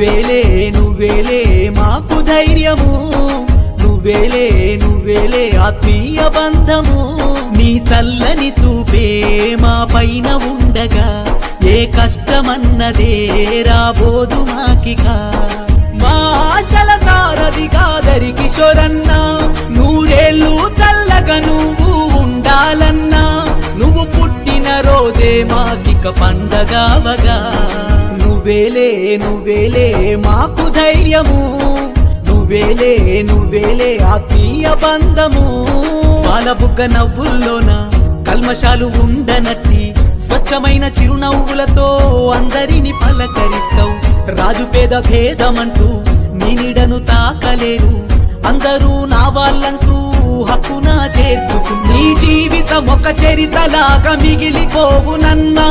నువ్వేలే నువ్వేలే మాకు ధైర్యము. నువ్వేలే నువ్వేలే ఆత్మీయ బంధము. నీ చల్లని చూపే మా పైన ఉండగా ఏ కష్టమన్నదే రాబోదు మాకిక. మా ఆశల సారథిగా దరి కిషోరన్నా నూరేళ్ళు చల్లగా నువ్వు ఉండాలన్నా నువ్వు పుట్టిన రోజే మాకిక పండగవగా నువ్వేలే నువ్వేలే మాకు ధైర్యము. నువ్వేలే నువ్వేలే ఆత్మీయ బంధము. బుగ్గ నవ్వుల్లోన కల్మషాలు ఉండనట్టి స్వచ్ఛమైన చిరునవ్వులతో అందరిని పలకరిస్తావు. రాజు పేద భేదమంటూ నీ నీడను తాకలేరు. అందరూ నా వాళ్ళంటూ హక్కున చేర్చుకు నీ జీవితం ఒక చరితలాగా మిగిలిపోగునన్నా